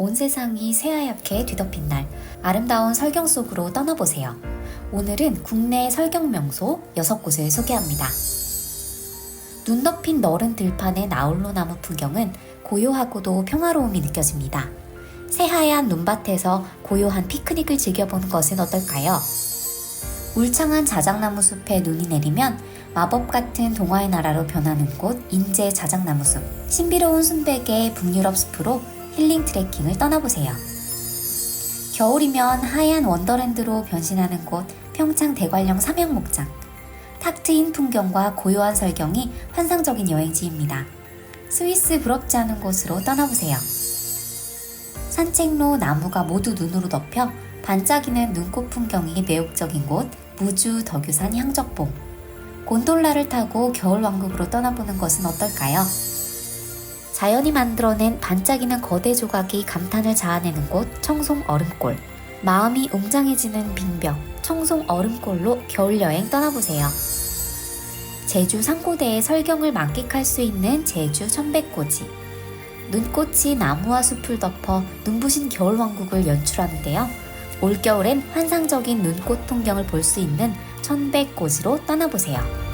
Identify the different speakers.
Speaker 1: 온 세상이 새하얗게 뒤덮인 날, 아름다운 설경 속으로 떠나보세요. 오늘은 국내 설경 명소 6곳을 소개합니다. 눈 덮인 너른 들판의 나홀로 나무 풍경은 고요하고도 평화로움이 느껴집니다. 새하얀 눈밭에서 고요한 피크닉을 즐겨보는 것은 어떨까요? 울창한 자작나무 숲에 눈이 내리면 마법 같은 동화의 나라로 변하는 곳 인제 자작나무 숲. 신비로운 순백의 북유럽 숲으로 힐링 트레킹을 떠나보세요. 겨울이면 하얀 원더랜드로 변신하는 곳 평창 대관령 삼양목장. 탁 트인 풍경과 고요한 설경이 환상적인 여행지입니다. 스위스 부럽지 않은 곳으로 떠나보세요. 산책로 나무가 모두 눈으로 덮여 반짝이는 눈꽃 풍경이 매혹적인 곳 무주 덕유산 향적봉. 곤돌라를 타고 겨울왕국으로 떠나보는 것은 어떨까요? 자연이 만들어낸 반짝이는 거대 조각이 감탄을 자아내는 곳 청송 얼음골. 마음이 웅장해지는 빙벽 청송 얼음골로 겨울 여행 떠나보세요. 제주 상고대의 설경을 만끽할 수 있는 제주 천백고지. 눈꽃이 나무와 숲을 덮어 눈부신 겨울 왕국을 연출하는데요. 올겨울엔 환상적인 눈꽃 풍경을 볼 수 있는 천백고지로 떠나보세요.